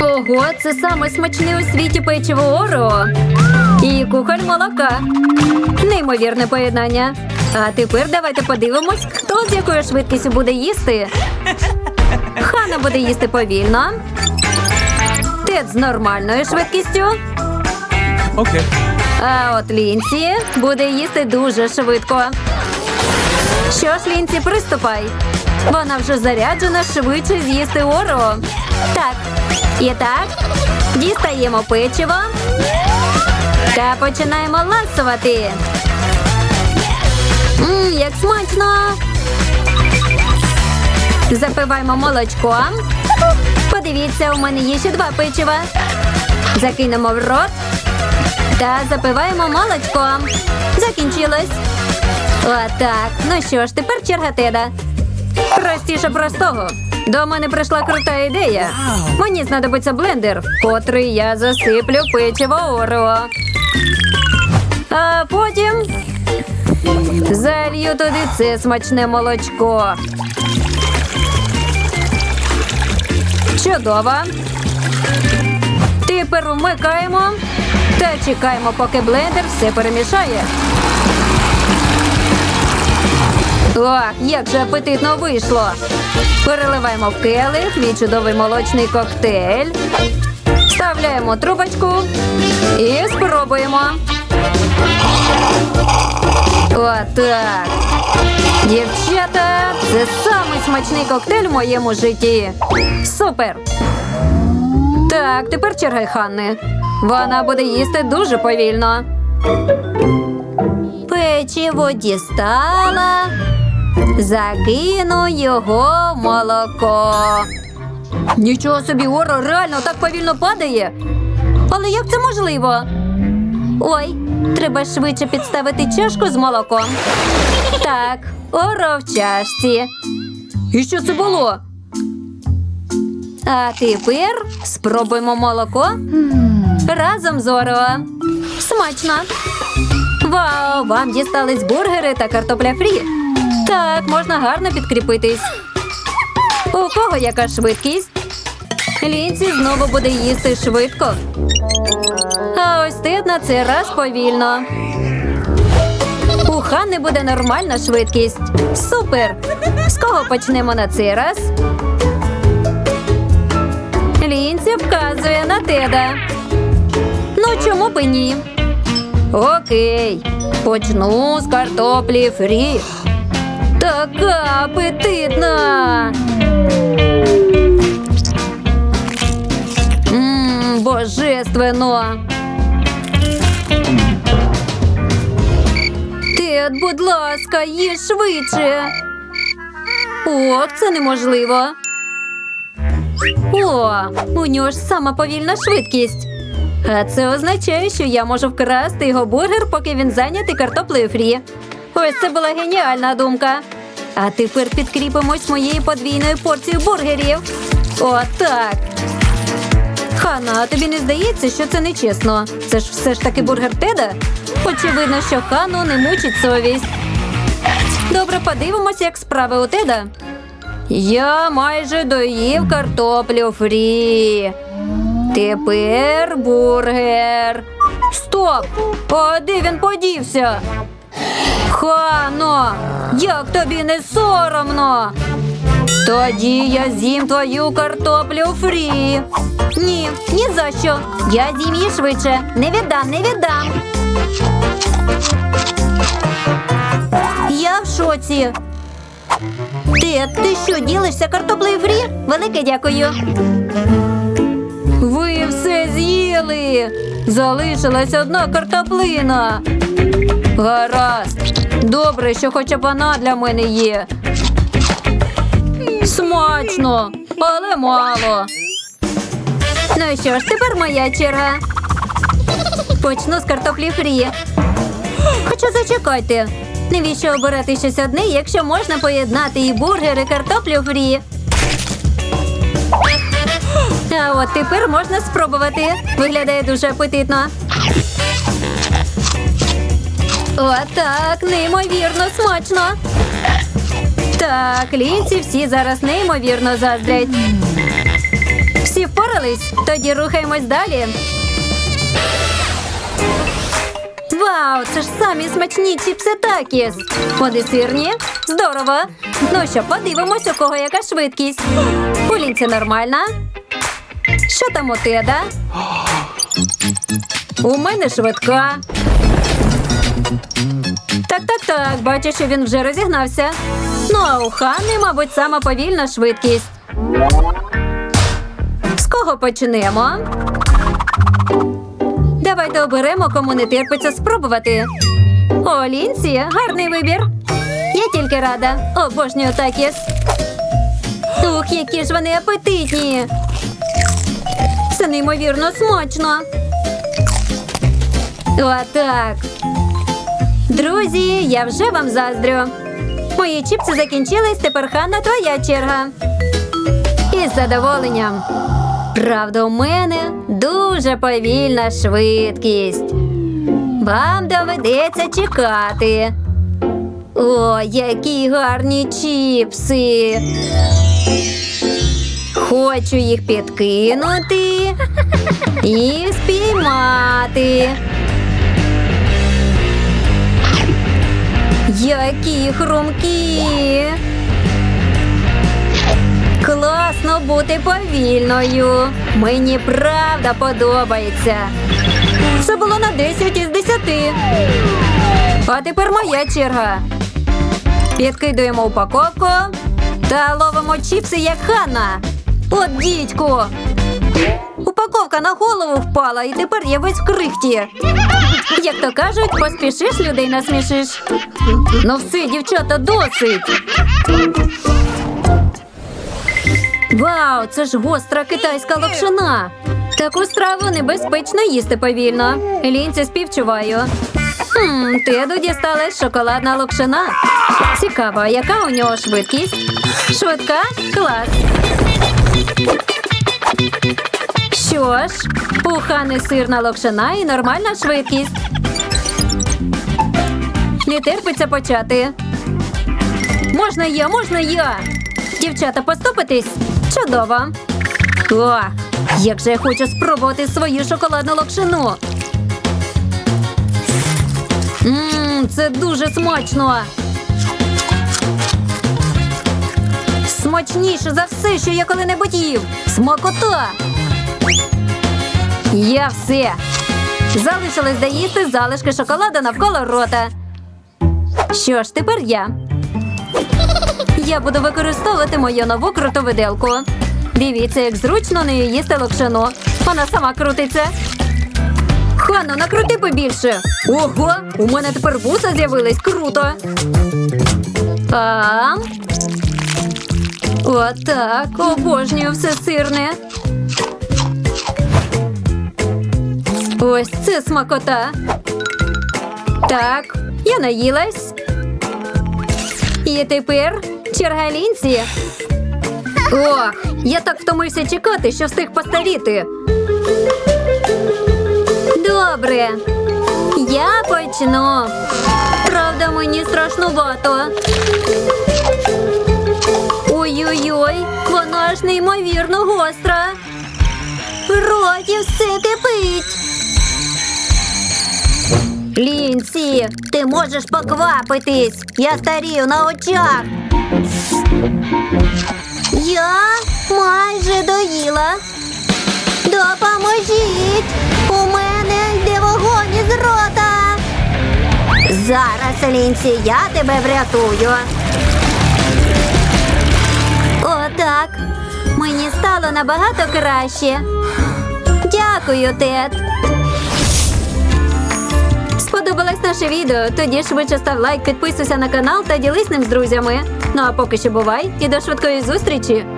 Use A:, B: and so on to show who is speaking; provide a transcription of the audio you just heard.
A: Ого, це саме смачне у світі печиво Орео. І кухоль молока. Неймовірне поєднання. А тепер давайте подивимось, хто з якою швидкістю буде їсти. Хана буде їсти повільно. Тед з нормальною швидкістю.
B: Okay.
A: А от Лінсі буде їсти дуже швидко. Що ж, Лінсі, приступай. Вона вже заряджена швидше з'їсти Орео. Так, і так, дістаємо печиво та починаємо ласувати. Мм, як смачно. Запиваємо молочком. Подивіться, у мене є ще два печива. Закинемо в рот та запиваємо молочком. Закінчилось. Отак. Ну що ж, тепер черга теда. Простіше простого. До мене прийшла крута ідея. Мені знадобиться блендер, котрий я засиплю печиво Орео. А потім залью туди це смачне молочко. Чудово. Тепер вмикаємо та чекаємо, поки блендер все перемішає. Ох, як же апетитно вийшло. Переливаємо в келих мій чудовий молочний коктейль. Вставляємо трубочку і спробуємо. Отак. Дівчата, це самий смачний коктейль в моєму житті. Супер! Так, тепер черга Ханни. Вона буде їсти дуже повільно. Печиво дістала. Закину його молоко. Нічого собі, Оро реально так повільно падає. Але як це можливо? Ой, треба швидше підставити чашку з молоком. Так, Оро в чашці. І що це було? А тепер спробуємо молоко разом з Орео. Смачно. Вау! Вам дістались бургери та картопля фрі. Так, можна гарно підкріпитись. У кого яка швидкість? Лінці знову буде їсти швидко. А ось Тед на цей раз повільно. У Ханни буде нормальна швидкість. Супер! З кого почнемо на цей раз? Лінці вказує на Теда. Ну, чому б і ні? Окей. Почну з картоплі фрі. Така апетитна. Мм, божественно. Тед, будь ласка, їж швидше. Ох, це неможливо. О, у нього ж сама повільна швидкість. А це означає, що я можу вкрасти його бургер, поки він зайнятий картоплею фрі. Ось це була геніальна думка. А тепер підкріпимось моєю подвійною порцією бургерів. Отак. Хана, а тобі не здається, що це нечесно? Це ж все ж таки бургер Теда? Очевидно, що Хану не мучить совість. Добре, подивимося, як справи у Теда. Я майже доїв картоплю фрі. Тепер бургер. Стоп! А де він подівся? Хано, як тобі не соромно? Тоді я з'їм твою картоплю фрі. Ні, ні за що. Я з'їм її швидше. Не віддам, не віддам. Я в шоці. Ти, ти що, ділишся картоплею фрі? Велике дякую. Ви все з'їли. Залишилась одна картоплина. Гаразд. Добре, що хоча б вона для мене є. Смачно, але мало. Ну що ж, тепер моя черга. Почну з картоплі фрі. Хоча зачекайте. Навіщо обирати щось одне, якщо можна поєднати і бургер, і картоплю фрі? А от тепер можна спробувати. Виглядає дуже апетитно. Отак, неймовірно смачно. Так, лінці всі зараз неймовірно заздрять. Всі впорались? Тоді рухаємось далі. Вау, це ж самі смачні чіпси такіс. Вони сирні? Здорово. Ну що, подивимось, у кого яка швидкість. У лінці нормальна. Що там у Теда? У мене швидка. Так, так, так, бачу, що він вже розігнався. Ну, а у Ханни, мабуть, сама повільна швидкість. З кого почнемо? Давайте оберемо, кому не терпиться спробувати. О, Лінсі, гарний вибір. Я тільки рада. Обожнюю такіс. Ух, які ж вони апетитні. Це неймовірно смачно. Отак. Друзі, я вже вам заздрю. Мої чіпси закінчились, тепер Ханна, твоя черга. Із задоволенням. Правда, у мене дуже повільна швидкість. Вам доведеться чекати. О, які гарні чіпси. Хочу їх підкинути і спіймати. Які хрумкі. Класно бути повільною. Мені правда подобається. Це було на 10 із 10. А тепер моя черга. Підкидуємо упаковку та ловимо чіпси, як Ханна. От дідьку. Упаковка на голову впала, і тепер я весь в крихті. Як то кажуть, поспішиш людей насмішиш. Ну все, дівчата, досить. Вау, це ж гостра китайська лапшина. Таку страву небезпечно їсти повільно. Лінці співчуваю. Хм, Теду дісталась шоколадна локшина. Цікаво, яка у нього швидкість? Швидка? Клас. Що ж, у сирна локшина і нормальна швидкість. Не терпиться почати. Можна я, можна я. Дівчата, поступитись? Чудово. Ох, як же я хочу спробувати свою шоколадну локшину. Ммм, це дуже смачно. Смачніше за все, що я коли-небудь їв. Смакота. Я все. Залишилось доїсти залишки шоколаду навколо рота. Що ж, тепер я. Я буду використовувати мою нову круту виделку. Дивіться, як зручно нею їсти локшину. Вона сама крутиться. Ханно, накрути побільше. Ого, у мене тепер вуса з'явились. Круто. А. Отак, обожнюю все сирне. Ось це смакота. Так, я наїлась. І тепер черга лінці. Ох, я так втомився чекати, що встиг постаріти. Добре. Я почну. Правда, мені страшнувато. Ой-ой-ой, вона ж неймовірно гостра. Роті все кипить. Лінсі, ти можеш поквапитись. Я старію на очах. Я майже доїла. Допоможіть! У мене йде вогонь із рота. Зараз, Лінсі, я тебе врятую. Отак. Мені стало набагато краще. Дякую, Тед. Сподобалось наше відео? Тоді швидше став лайк, підписуйся на канал та ділись ним з друзями. Ну а поки що бувай і до швидкої зустрічі!